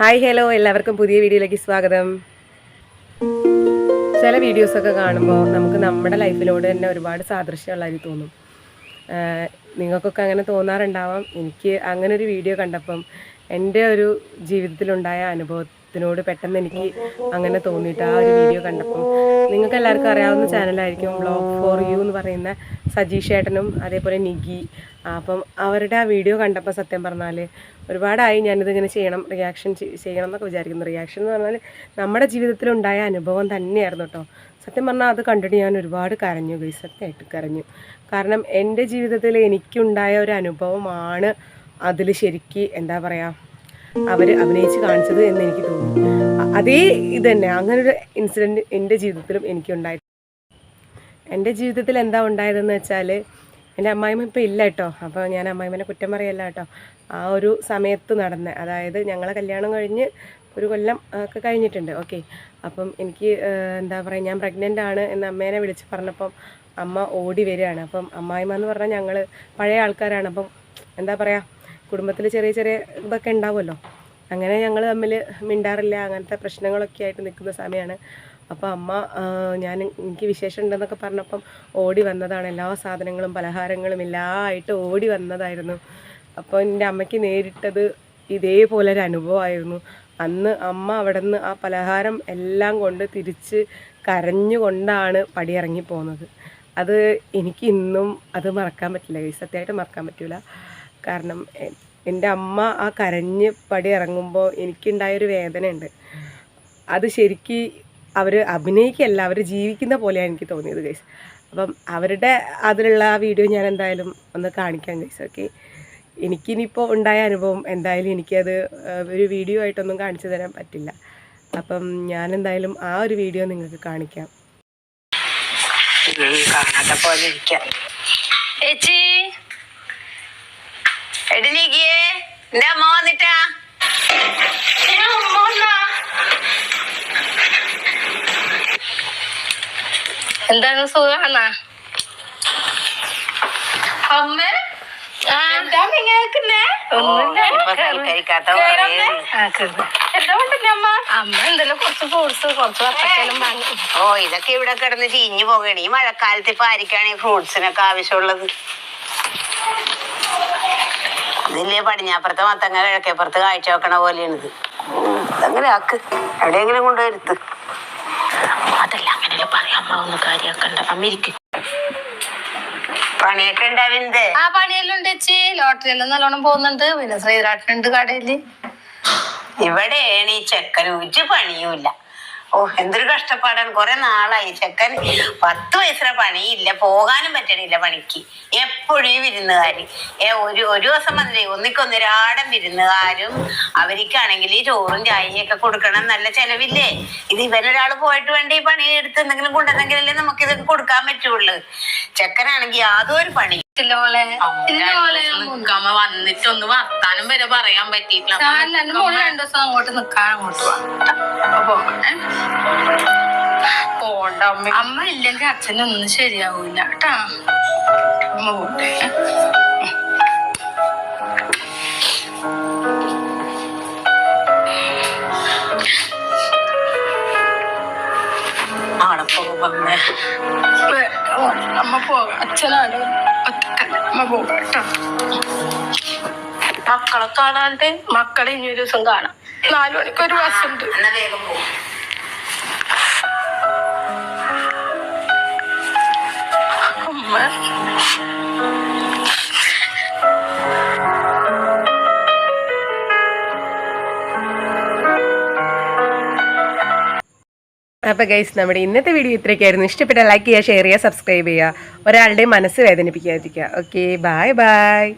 Hi hello എല്ലാവർക്കും പുതിയ വീഡിയോയിലേക്ക് സ്വാഗതം. ചില വീഡിയോസൊക്കെ കാണുമ്പോൾ നമുക്ക് നമ്മുടെ ലൈഫിലോട് തന്നെ ഒരുപാട് സാദൃശ്യമുള്ളതായി തോന്നും. നിങ്ങൾക്കൊക്കെ അങ്ങനെ തോന്നാറുണ്ടാവാം. എനിക്ക് അങ്ങനെ ഒരു വീഡിയോ കണ്ടപ്പം എന്റെ ഒരു ജീവിതത്തിലുണ്ടായ അനുഭവത്തിനോട് പെട്ടെന്ന് എനിക്ക് അങ്ങനെ തോന്നിയിട്ട് ആ ഒരു വീഡിയോ കണ്ടപ്പം നിങ്ങൾക്ക് എല്ലാവർക്കും അറിയാവുന്ന ചാനലായിരിക്കും വ്ളോഗ് ഫോർ യു എന്ന് പറയുന്ന സജീഷ് ഏട്ടനും അതേപോലെ നിഗി അപ്പം അവരുടെ ആ വീഡിയോ കണ്ടപ്പോൾ സത്യം പറഞ്ഞാൽ ഒരുപാടായി ഞാനിതിങ്ങനെ ചെയ്യണം റിയാക്ഷൻ ചെയ്യണം എന്നൊക്കെ വിചാരിക്കുന്നു. റിയാക്ഷൻ എന്ന് പറഞ്ഞാൽ നമ്മുടെ ജീവിതത്തിലുണ്ടായ അനുഭവം തന്നെയായിരുന്നു കേട്ടോ സത്യം പറഞ്ഞാൽ അത് കണ്ടിട്ട് ഞാൻ ഒരുപാട് കരഞ്ഞു ഗൈ സത്യമായിട്ട് കരഞ്ഞു. കാരണം എന്റെ ജീവിതത്തിൽ എനിക്കുണ്ടായ ഒരു അനുഭവമാണ് അതിൽ ശരിക്ക് എന്താ പറയുക അവർ അഭിനയിച്ച് കാണിച്ചത് എന്ന് എനിക്ക് തോന്നി അതേ ഇത് തന്നെ. അങ്ങനൊരു ഇൻസിഡന്റ് എന്റെ ജീവിതത്തിലും എനിക്കുണ്ടായി. എന്റെ ജീവിതത്തിൽ എന്താ ഉണ്ടായതെന്ന് വെച്ചാൽ എന്റെ അമ്മായിമ്മ ഇപ്പോൾ ഇല്ല കേട്ടോ അപ്പോൾ ഞാൻ അമ്മായിമ്മനെ കുറ്റം പറയല്ല കേട്ടോ ആ ഒരു സമയത്ത് നടന്ന അതായത് ഞങ്ങളെ കല്യാണം കഴിഞ്ഞ് ഒരു കൊല്ലം ഒക്കെ കഴിഞ്ഞിട്ടുണ്ട്. ഓക്കെ അപ്പം എനിക്ക് എന്താ പറയുക ഞാൻ പ്രഗ്നന്റ് ആണ് എന്ന് അമ്മേനെ വിളിച്ച് പറഞ്ഞപ്പം അമ്മ ഓടി വരികയാണ്. അപ്പം അമ്മായിമ്മ എന്ന് പറഞ്ഞാൽ ഞങ്ങൾ പഴയ ആൾക്കാരാണ്. അപ്പം എന്താ പറയുക കുടുംബത്തിൽ ചെറിയ ചെറിയ ഇതൊക്കെ ഉണ്ടാവുമല്ലോ. അങ്ങനെ ഞങ്ങൾ തമ്മിൽ മിണ്ടാറില്ല. അങ്ങനത്തെ പ്രശ്നങ്ങളൊക്കെ ആയിട്ട് നിൽക്കുന്ന സമയമാണ് അപ്പോൾ അമ്മ ഞാൻ എനിക്ക് വിശേഷം ഉണ്ടെന്നൊക്കെ പറഞ്ഞപ്പം ഓടി വന്നതാണ്. എല്ലാ സാധനങ്ങളും പലഹാരങ്ങളും എല്ലാം ആയിട്ട് ഓടി വന്നതായിരുന്നു. അപ്പോൾ എന്റെ അമ്മയ്ക്ക് നേരിട്ടത് ഇതേപോലെ ഒരു അനുഭവമായിരുന്നു. അന്ന് അമ്മ അവിടെ നിന്ന് ആ പലഹാരം എല്ലാം കൊണ്ട് തിരിച്ച് കരഞ്ഞുകൊണ്ടാണ് പടിയിറങ്ങി പോകുന്നത് അത് എനിക്ക് ഇന്നും അത് മറക്കാൻ പറ്റില്ല. സത്യമായിട്ട് മറക്കാൻ പറ്റില്ല കാരണം എന്റെ അമ്മ ആ കരഞ്ഞ് പടി ഇറങ്ങുമ്പോൾ എനിക്കുണ്ടായൊരു വേദനയുണ്ട്. അത് ശരിക്ക് അവർ അഭിനയിക്കല്ല അവർ ജീവിക്കുന്ന പോലെയാണ് എനിക്ക് തോന്നിയത് ഗൈസ് അപ്പം അവരുടെ അതിലുള്ള ആ വീഡിയോ ഞാൻ എന്തായാലും ഒന്ന് കാണിക്കാം ഗൈസ് ഓക്കെ എനിക്കിനിപ്പോൾ ഉണ്ടായ അനുഭവം എന്തായാലും എനിക്കത് ഒരു വീഡിയോ ആയിട്ടൊന്നും കാണിച്ചു തരാൻ പറ്റില്ല. അപ്പം ഞാൻ എന്തായാലും ആ ഒരു വീഡിയോ നിങ്ങൾക്ക് കാണിക്കാം. എന്താണ് സുഖാണോ അമ്മ. ഓ ഇതൊക്കെ ഇവിടെ കിടന്ന് ചീഞ്ഞു പോകണേ ഈ മഴക്കാലത്ത് ഇപ്പൊ ആയിരിക്കാണ് ഈ ഫ്രൂട്ട്സിനൊക്കെ ആവശ്യമുള്ളത്? ഇതില്ലേ പടിഞ്ഞാപ്പുറത്തെ മത്തങ്ങ കിഴക്കേപ്പുറത്ത് കാഴ്ച വെക്കണ പോലെയാണിത്. അങ്ങനെ അതങ്ങനെ ആക്ക്. എവിടെയെങ്കിലും കൊണ്ടുവരുത്ത്. അതല്ല അങ്ങനെ പറയാം. അമ്മ ഒന്ന് കാര്യമാക്കണ്ട അമ്മ ഇരിക്കും. പണിയൊക്കെ ഉണ്ടാവിന്ത് ആ പണിയെല്ലാം ഉണ്ട് ചേച്ചി. ലോട്ടറി എല്ലാം നല്ലോണം പോകുന്നുണ്ട്. പിന്നെ ശ്രീരാട്ടനുണ്ട് കടയിൽ. ഇവിടെ ഈ ചെക്കൻ ഒരു പണിയുമില്ല. ഓ എന്തൊരു കഷ്ടപ്പാടാണ്. കുറെ നാളായി. ചെക്കൻ പത്ത് വയസ്സിലെ പണിയില്ല പോകാനും പറ്റണില്ല പണിക്ക്. എപ്പോഴും വിരുന്നുകാര്. ഏ ഒരു ഒരു ദിവസം മതി ഒന്നിക്കൊന്നൊരാടം വിരുന്നുകാരും അവർക്കാണെങ്കിൽ ചോറും ചായയൊക്കെ കൊടുക്കണം നല്ല ചെലവില്ലേ? ഇത് ഇവനൊരാൾ പോയിട്ട് വേണ്ട ഈ പണി എടുത്ത് എന്തെങ്കിലും കൊണ്ടുവന്നെങ്കിലല്ലേ നമുക്ക് ഇതൊക്കെ കൊടുക്കാൻ പറ്റുള്ളൂ. ചെക്കനാണെങ്കിൽ യാതൊരു പണി ഇല്ല മോളെ. ഇല്ല മോളെ വന്നിട്ട് ഒന്ന് വർത്താനം വരെ പറയാൻ പറ്റിയിട്ടില്ല. മോൾ രണ്ടു ദിവസം അങ്ങോട്ട് നിക്കാൻ അങ്ങോട്ട് പോണ്ട അമ്മ. അമ്മ ഇല്ലെങ്കിൽ അച്ഛനൊന്നും ശരിയാവൂല. കേട്ടാ? അമ്മ പോട്ടെ. അമ്മേ. പോകാം. അച്ഛനാണ്. അമ്മ പോകാം കേട്ടോ മക്കളെ കാണാണ്ട് മക്കളെ ഇനി ഒരു ദിവസം കാണാം. നാലു മണിക്ക് ഒരു ബസ് ഉണ്ട്. അപ്പോൾ ഗൈസ് നമ്മുടെ ഇന്നത്തെ വീഡിയോ ഇത്രയൊക്കെയായിരുന്നു. ഇഷ്ടപ്പെട്ട ലൈക്ക് ചെയ്യുക ഷെയർ ചെയ്യുക സബ്സ്ക്രൈബ് ചെയ്യുക. ഒരാളുടെ മനസ്സ് വേദനിപ്പിക്കാതിരിക്കുക. Okay bye bye